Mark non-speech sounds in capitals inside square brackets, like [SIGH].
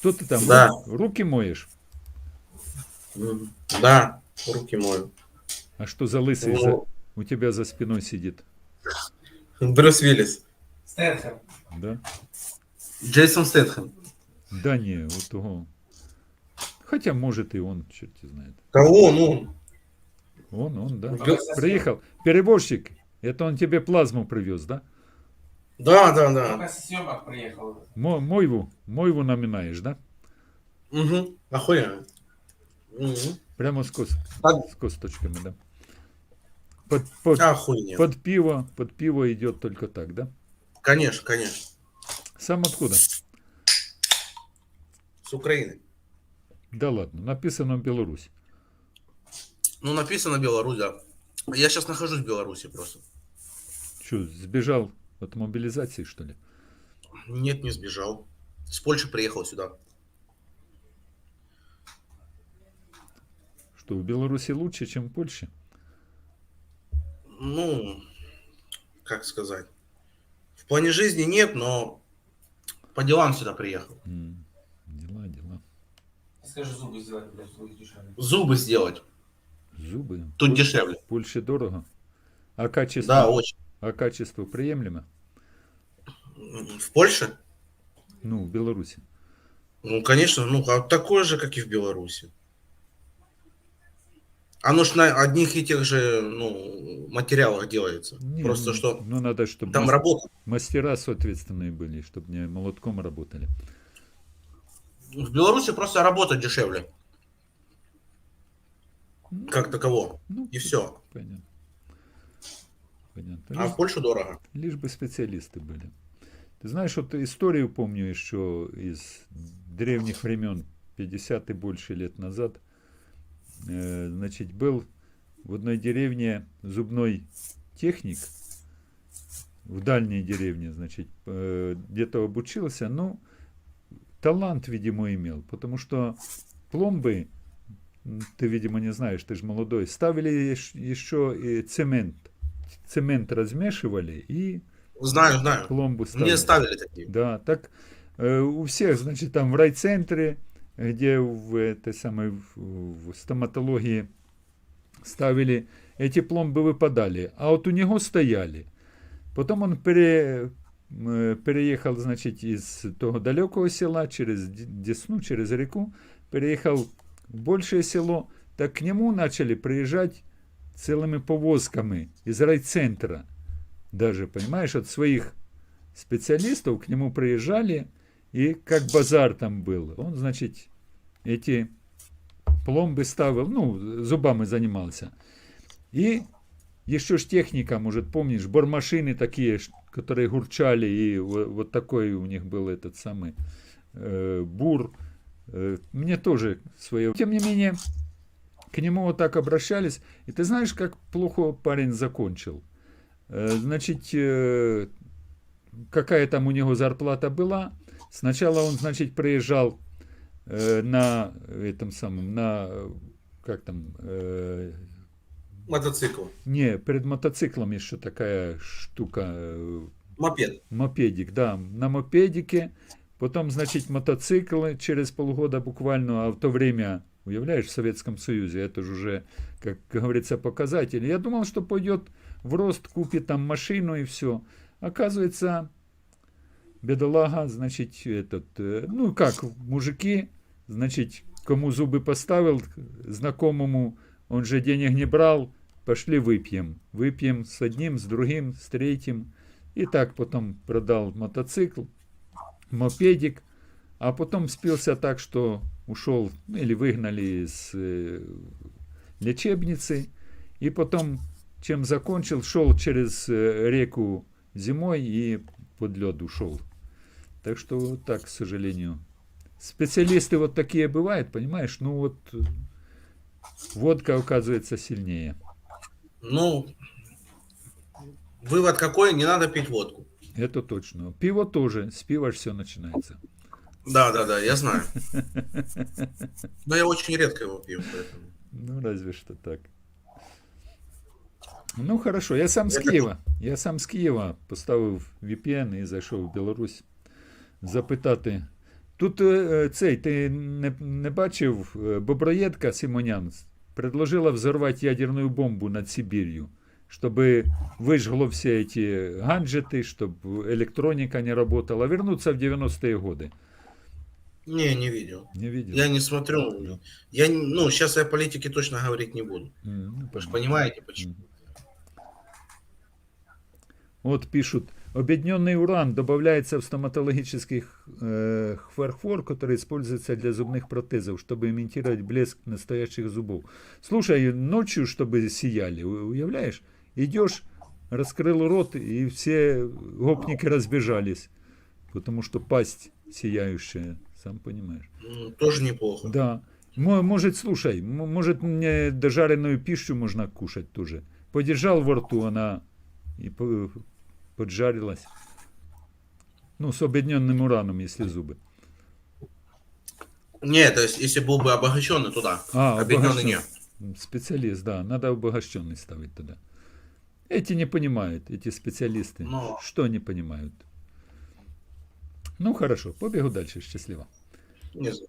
Что ты там, Да. ру- руки моешь? Да, руки мою. А что за лысый за- Ну, у тебя за спиной сидит? Брюс Виллис. Стэтхэм. Да? Джейсон Стэтхэм. Да не, вот того. Хотя, может, и он, черти знает. Кого? Ну, Он, он, да. Бел- Приехал. Переборщик. Это он тебе плазму привез, да? Да, да, да. Только с съемок приехал. Мо- Мойву, мойву наминаешь, да? Угу. Охуенно. Мгм. Прямо с, кос- Так. с косточками, да? Под, под, Охуенно. под пиво, под пиво идет только так, да? Конечно, конечно. Сам откуда? С Украины. Да ладно, написано Беларусь. Ну, написано Беларусь, да. Я сейчас нахожусь в Беларуси просто. Что, сбежал от мобилизации, что ли? Нет, не сбежал. С Польши приехал сюда. Что, в Беларуси лучше, чем в Польше? Ну, как сказать. В плане жизни нет, но по делам сюда приехал. М, Дела, дела. Скажи, зубы сделать, блядь, будет дешевле. Зубы сделать. Зубы. Тут Пол- дешевле. В Польше дорого. А качество, Да, очень. А качество приемлемо? В Польше? Ну, в Беларуси. Ну, конечно, ну, а такое же, как и в Беларуси. Оно ж на одних и тех же, ну, материалах делается. Не, Просто ну, что Ну, надо, чтобы там работа. мастера соответственные были, чтобы не молотком работали. В Беларуси просто работа дешевле, Ну, как таково. ну, И все. Понятно. Понятно. А Лишь, в Польшу дорого. лишь бы специалисты были. Ты знаешь, вот историю помню еще из древних времен, 50 и больше лет назад. Э, Значит, был в одной деревне зубной техник, в дальней деревне, значит, э, где-то обучился, ну, талант, видимо, имел, потому что пломбы, ты, видимо, не знаешь, ты же молодой, ставили еще и цемент. Цемент размешивали и Знаю, знаю. пломбу ставили. Мне ставили такие. Да, так э, у всех, значит, там в райцентре, где в этой самой в, в стоматологии ставили, эти пломбы выпадали, а вот у него стояли. Потом он пере, м, переехал, значит, из того далекого села через Десну, через реку, переехал в большее село, так к нему начали приезжать целыми повозками из райцентра. Даже, понимаешь, от своих специалистов к нему приезжали, и как базар там был. Он, значит, эти пломбы ставил, ну, зубами занимался. И еще ж техника, может, помнишь, бормашины такие, которые гурчали, и во- вот такой у них был этот самый э, бур. Э, мне тоже свое. Тем не менее, к нему вот так обращались. И ты знаешь, как плохо парень закончил? Э, Значит, э, какая там у него зарплата была. Сначала он, значит, приезжал э, на этом самом, на, как там, Мотоцикл. не, перед мотоциклом еще такая штука, Мопед. мопедик, да, на мопедике, потом, значит, мотоциклы через полгода буквально, а в то время, уявляешь, в Советском Союзе, это же уже, как говорится, показатель. Я думал, что пойдет в рост, купит там машину и все. Оказывается, бедолага, значит, этот, э, ну как, мужики, значит, кому зубы поставил, знакомому, он же денег не брал, пошли выпьем. Выпьем с одним, с другим, с третьим. И так потом продал мотоцикл, мопедик, а потом спился так, что ушел, ну, или выгнали из э, лечебницы, и потом, чем закончил, шел через э, реку зимой и под лед ушел. Так что вот так, к сожалению. Специалисты вот такие бывают, понимаешь? Ну вот водка оказывается сильнее. Ну, вывод какой? Не надо пить водку. Это точно. Пиво тоже. С пива все начинается. Да, да, да, я знаю. [LAUGHS] Но я очень редко его пью, поэтому. Ну, разве что так. Ну, хорошо. Я сам з Я Києва. Я сам з Києва поставив VPN і зайшов в Білорусь запитати, Тут е, цей, ти не, не бачив, е, Боброєдка Симонян предложила взорвать ядерную бомбу над Сибирью, чтобы выжгло все эти гаджеты, чтобы электроника не работала, вернуться в 90-е годы. Не, не видел. Не видел? Я не смотрю. Я, не- ну, сейчас я о политике точно говорить не буду. М, ну, Вы же понимаете, почему. Вот пишут, объединенный уран добавляется в стоматологических э, фарфор, который используется для зубных протезов, чтобы имитировать блеск настоящих зубов. Слушай, ночью, чтобы сияли, уявляешь? Идешь, раскрыл рот, и все гопники разбежались, потому что пасть сияющая, сам понимаешь. Ну, тоже неплохо. Да. Мо- Может, слушай, может мне дожаренную пищу можно кушать тоже. Подержал во рту, она и по- поджарилась. Ну, с объединенным ураном, если зубы. Нет, то есть, если был бы обогащенный, то да. А, Объединенный обогащен- нет. Специалист, да, надо обогащенный ставить туда. Эти не понимают, эти специалисты. Но- Что не понимают? Ну, хорошо, побегу дальше, счастливо. Не знаю.